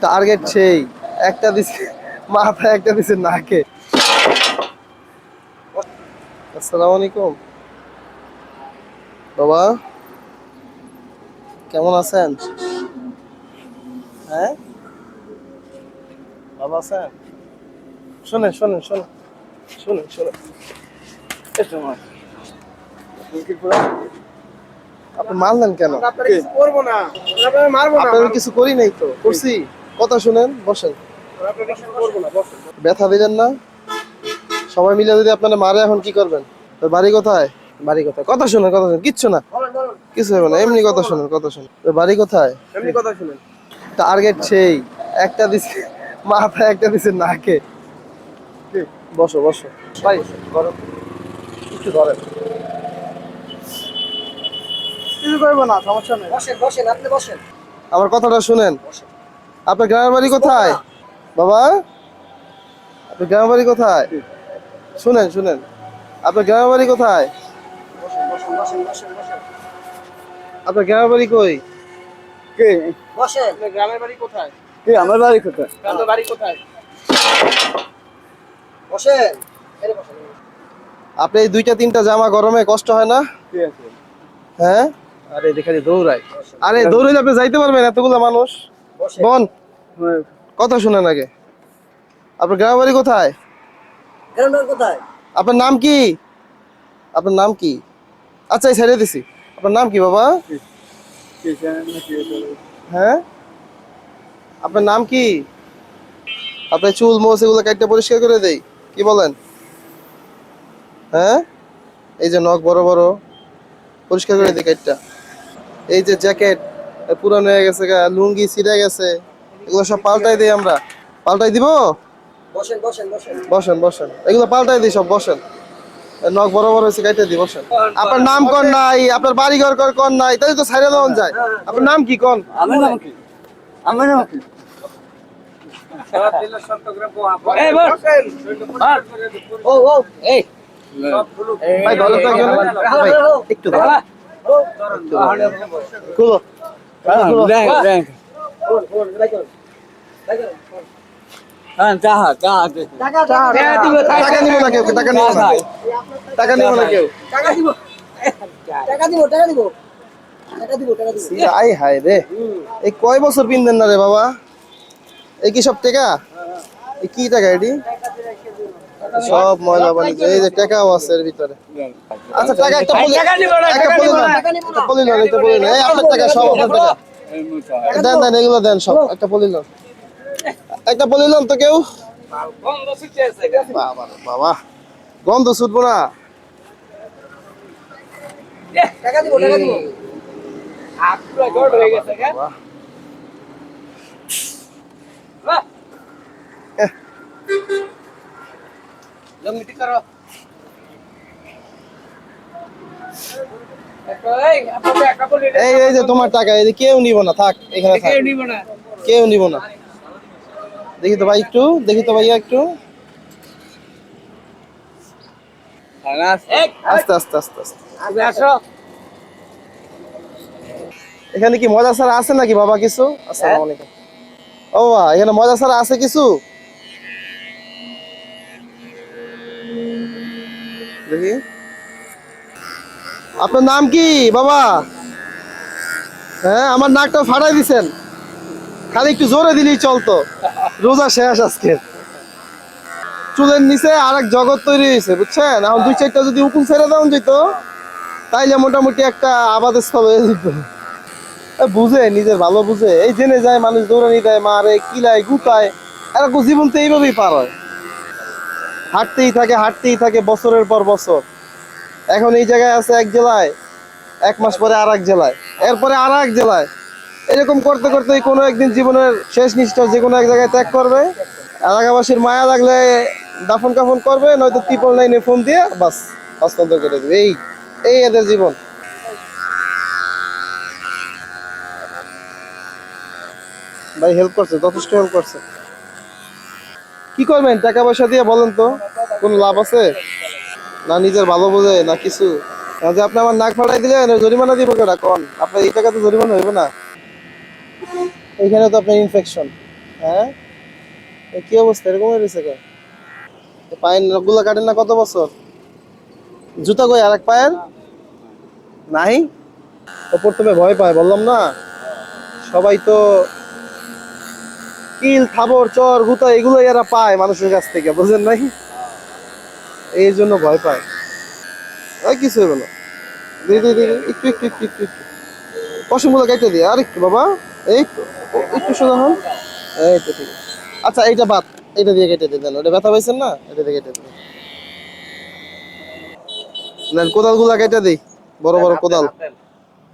Target সেই। একটা দিছে মাথায় একটা দিছে নাকে। আসসালামু আলাইকুম। বাবা, কেমন আছেন? হ্যাঁ? বাবা আছেন? শোনেন শোনেন শোনেন। শোনেন শোনেন। আপনি মারলেন কেন? আপনারা মারবো না। আপনার কিছু করি নাই তো। করছি। কথা শুনেন বসেন। ব্যথা দিলেন না? সবাই মিলে যদি আপনারা মারে এখন কি করবেন? বাড়ি কোথায়? বাড়ি কোথায়? কথা শুনেন কথা শুনেন। কিচ্ছু না। কিছু হবে না। এমনি কথা শুনেন কথা শুনেন। বাড়ি কোথায়? এমনি কথা শুনেন। টার্গেট সেই। একটা দিছে মাথায় একটা দিছে নাকে। বসো বসো। ভাই ধরো। একটু ধরেন। কিছু করব না সমস্যা নেই। বসেন বসেন আপনি বসেন। আমার কথাটা শুনেন। আপনার গ্রামের বাড়ি কোথায়? বাবা? আপনার গ্রামের বাড়ি কোথায়? শুনেন শুনেন। আপনার গ্রামের বাড়ি কোথায়? বসেন বসেন বসেন বসেন বসেন। আপনার গ্রামের বাড়ি কই? কে? বসেন। গ্রামের বাড়ি কোথায়? কে আমার বাড়ি কোথায়? গ্রামের বাড়ি কোথায়? বসেন। আপনি এই দুইটা তিনটা জামা গরমে কষ্ট হয় না? হ্যাঁ? আরে দেখালি আরে দৌড়াইলে আপনি যাইতে পারবেন এতগুলো মানুষ? বোন হ্যাঁ, কথা শুনেন আগে। আপনার গ্রামের বাড়ি কোথায়? কোথায়? আপনার নাম কি? আপনার নাম কি? আচ্ছা এই ছেড়ে দিছি। আপনার নাম কি বাবা। হ্যাঁ? আপনার নাম কি? আপনার চুল মোচ এগুলো কাটটা পরিষ্কার করে দেই। কি বলেন? হ্যাঁ? এই যে নখ বড় বড় পরিষ্কার করে দিই কাটটা। এই যে জ্যাকেট পুরানো হয়ে গেছে গা লুঙ্গি ছিঁড়ে গেছে। এগুলো সব পাল্টাই দিই আমরা। পাল্টাই দিব? বসেন বসেন বসেন। বসেন বসেন। এগুলো পাল্টাই দিই সব বসেন। নখ বড় বড় হয়েছে কাইটে দিই বসেন। আপনার নাম কোন নাই আপনার বাড়ি ঘর কর কোন নাই তাই তো ছাইড়ে দেওয়া যায়। আপনার নাম কি কোন? আমার নাম কি? আমার নাম কি? এই বসেন। ও ও এই। ভাই ধরো তো একজন ভাই একটু এই কয় বছর পিনদেন না রে বাবা এই কি সব টাকা? কি টাকা এটি? সব ময়লা বাণিজ্য এই যে টাকাও আছে এর ভিতরে। আচ্ছা টাকা একটা পলি একটা পলি নেন। একটা পলি নেন একটা পলি নেন। এই আপনার টাকা সব আপনার টাকা। দেন দেন এগুলো দেন সব। একটা পলি নেন। একটা পলি নেন তো কেউ। বাবা বাবা। গন্ধ ছুটবো না। টাকা দিব টাকা দিব। বাহ। এই এই যে তোমার টাকা এই কেউ নিব না থাক এখানে থাক। কেউ নিব না। দেখি তো ভাই একটু দেখি তো ভাইয়া একটু। আস্তে আস্তে আস্তে আস্তে। এখানে কি মজা ছাড়া আছে নাকি বাবা কিছু? আসসালামু আলাইকুম। ও বাবা এখানে মজা ছাড়া আছে কিছু? দেখি। আপনার নাম কি, বাবা? হ্যাঁ আমার নাকটা ফাটাই দিছেন। খালি একটু জোরে দিলেই চলতো। রোজা শেষ আজকে। চুলের নিচে আরেক জগৎ তৈরি হয়েছে, বুঝছেন? এখন দুই চারটা যদি উকুন ছেড়ে দেওয়া যেত, তাইলে মোটামুটি একটা আবাদের স্থল হয়ে যেত। বুঝে, নিজের ভালো বুঝে। এই জেনে যায়, মানুষ দৌড়ানি দেয়, মারে, কিলায়, গুতায়। এরকম জীবন তো এইভাবেই পার হয়। হাঁটতেই থাকে হাঁটতেই থাকে বছরের পর বছর। এখন এই জায়গায় আছে এক জেলায়, এক মাস পরে আর এক জেলায়, এরপরে আর এক জেলায়। এরকম করতে করতে কোনো একদিন জীবনের শেষ নিষ্ঠা যে কোনো এক জায়গায় ত্যাগ করবে। এলাকাবাসীর মায়া লাগলে দাফন কাফন করবে, নয়তো ত্রিপল লাইনে ফোন দিয়ে বাস হস্তান্তর করে দেবে। এই এই এদের জীবন। ভাই হেল্প করছে, যথেষ্ট হেল্প করছে। কি করবেন? টাকা পয়সা দিয়ে বলেন তো, কোন লাভ আছে? না নিজের ভালো বোঝে, না কিছু? যে আপনি আমার নাক ফাটাই দিলেন জরিমানা দিব কেটা কোন? আপনার এই টাকা তো জরিমানা হইবে না। এইখানে তো আপনার ইনফেকশন হ্যাঁ? কি অবস্থা? এরকম হয়ে রয়েছে পায়ের নখগুলো কাটেন না কত বছর? জুতা কই? আর এক পায়ের? নাই? তো প্রথমে ভয় পায়, বললাম না। সবাই তো কিল থাবর চর গুতা এগুলো এরা পায় মানুষের কাছ থেকে বুঝেন নাই? এই জন্য ভয় পায়। কিছু হবে না। দিদি দিদি একটু একটু একটু একটু একটু। পশমগুলো কেটে দিয়ে আর একটু বাবা এই একটু সোজা হন। এই তো ঠিক আচ্ছা এইটা বাদ। এটা দিয়ে কেটে দিয়ে দেন ওটা ব্যথা পাইছেন না? এটা দিয়ে কেটে দিন। নেন কোদালগুলা কেটে দিই। বড় বড় কোদাল।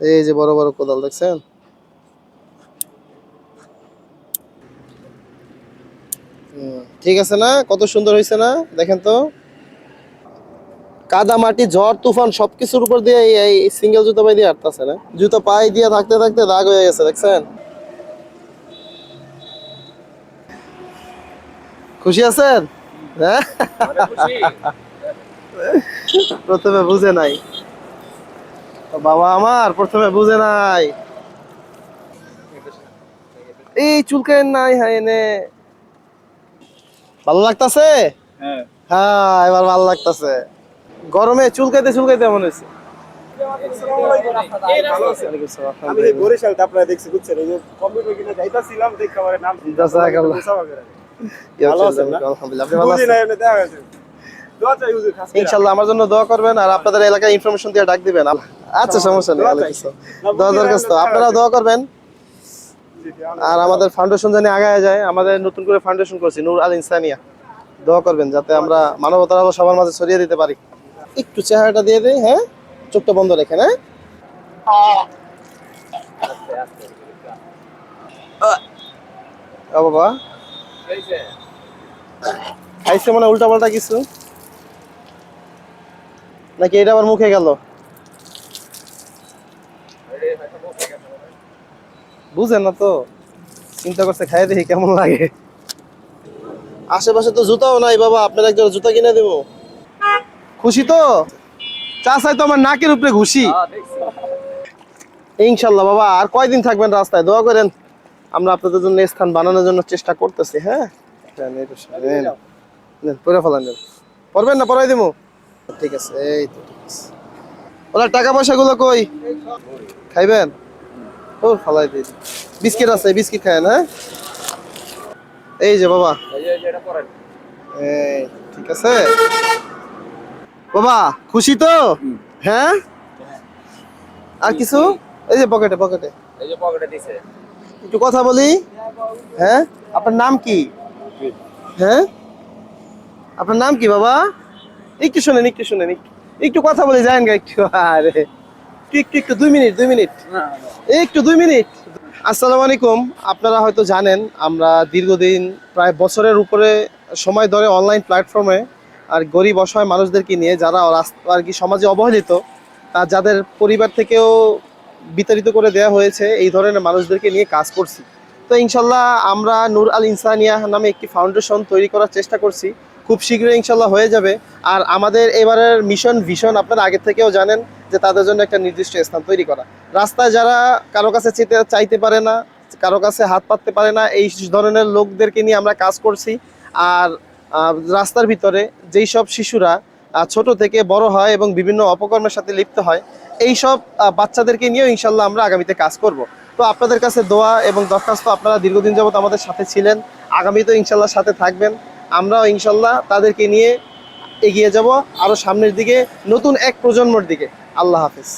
এই যে বড় বড় কোদাল দেখছেন? ঠিক আছে না? কত সুন্দর হয়েছে না? দেখেন তো। কাদা মাটি, ঝড়, তুফান সবকিছুর উপর দিয়ে এই- সিঙ্গেল জুতো পাই দিয়ে আটতাছে না? জুতো পায়ে দিয়ে থাকতে থাকতে দাগ হয়ে গেছে, দেখছেন? খুশি আছেন? হ্যাঁ? প্রথমে বুঝে নাই। বাবা আমার, প্রথমে বুঝে নাই। এই চুলকেন নাই হ্যাঁ এনে ভালো লাগতাছে? হ্যাঁ। হ্যাঁ এবার ভালো লাগতাছে। গরমে চুলকাইতে চুলকাইতে মনে হয়েছে। ওয়ালাইকুম আসসালাম। আমি এই বরিশাল আপনারা দেখছি বুঝছেন? এই যে কম্পিউটার কিনে যাইতাছিলাম দেখে আমার জন্য দোয়া করবেন আর আপনাদের এলাকায় ইনফরমেশন দিয়ে ডাক দিবেন। আচ্ছা সমস্যা নেই। দোয়া দরখাস্ত। আপনারা দোয়া করবেন। আর আমাদের ফাউন্ডেশন জানি আগায় যায়, আমাদের নতুন করে ফাউন্ডেশন করছি, নূর আল ইনসানিয়া। দোয়া করবেন যাতে আমরা মানবতার আলো সবার মাঝে ছড়িয়ে দিতে পারি। একটু চেহারাটা দিয়ে দিই হ্যাঁ? চোখটা বন্ধ রেখেন হ্যাঁ? বাবা। খাইছে মানে উল্টা পাল্টা কিছু। নাকি এটা আবার মুখে গেল? বুঝেন না তো? চিন্তা করছে খাই দেখি কেমন লাগে। আশেপাশে তো জুতাও নাই বাবা আপনার একজন জুতা কিনে দেবো। খুশি তো? চা চাই তো আমার নাকের উপরে ঘুষি। ইনশাল্লাহ বাবা আর কয়দিন থাকবেন রাস্তায়? দোয়া করেন আমরা আপনাদের জন্য স্থান বানানোর জন্য চেষ্টা করতেছি হ্যাঁ? পরে ফেলান। পড়বেন না পড়াই দিমু? ঠিক আছে এই তো ঠিক আছে। ওরা টাকা পয়সা গুলো কই? খাইবেন? ও ফালাই দিই বিস্কিট আছে বিস্কিট খায়েন হ্যাঁ? এই যে বাবা। ঠিক আছে? বাবা খুশি তো? হ্যাঁ? আর কিছু? এই যে পকেটে পকেটে। এই যে পকেটে দিছে একটু কথা বলি? হ্যাঁ? আপনার নাম কি? হ্যাঁ? আপনার নাম কি বাবা? একটু শুনেন একটু শোনেন একটু- একটু কথা বলি যায়েন গা একটু। আরে। একটু একটু একটু দুই মিনিট দুই মিনিট। একটু দুই মিনিট। আসসালামু আলাইকুম। আপনারা হয়তো জানেন আমরা দীর্ঘদিন প্রায় বছরের উপরে সময় ধরে অনলাইন প্ল্যাটফর্মে আর গরিব অসহায় মানুষদেরকে নিয়ে যারা আর কি সমাজে অবহেলিত আর যাদের পরিবার থেকেও বিতাড়িত করে দেওয়া হয়েছে এই ধরনের মানুষদেরকে নিয়ে কাজ করছি। তো ইনশাল্লাহ আমরা নূর আল ইনসানিয়া নামে একটি ফাউন্ডেশন তৈরি করার চেষ্টা করছি। খুব শীঘ্রই ইনশাল্লাহ হয়ে যাবে। আর আমাদের এবারের মিশন ভিশন আপনারা আগে থেকেও জানেন যে তাদের জন্য একটা নির্দিষ্ট স্থান তৈরি করা। রাস্তায় যারা কারও কাছে চেতে, চাইতে পারে না, কারও কাছে হাত পাততে পারে না, এই ধরনের লোকদেরকে নিয়ে আমরা কাজ করছি। আর রাস্তার ভিতরে যেই সব শিশুরা ছোট থেকে বড় হয় এবং বিভিন্ন অপকর্মের সাথে লিপ্ত হয়, এই সব বাচ্চাদেরকে নিয়েও ইনশাল্লাহ আমরা আগামীতে কাজ করব। তো আপনাদের কাছে দোয়া এবং দরখাস্ত আপনারা দীর্ঘদিন যাবত আমাদের সাথে ছিলেন। আগামীতেও ইনশাল্লাহ সাথে থাকবেন। আমরাও ইনশাল্লাহ তাদেরকে নিয়ে এগিয়ে যাব আরও সামনের দিকে নতুন এক প্রজন্মর দিকে। আল্লাহ হাফিজ।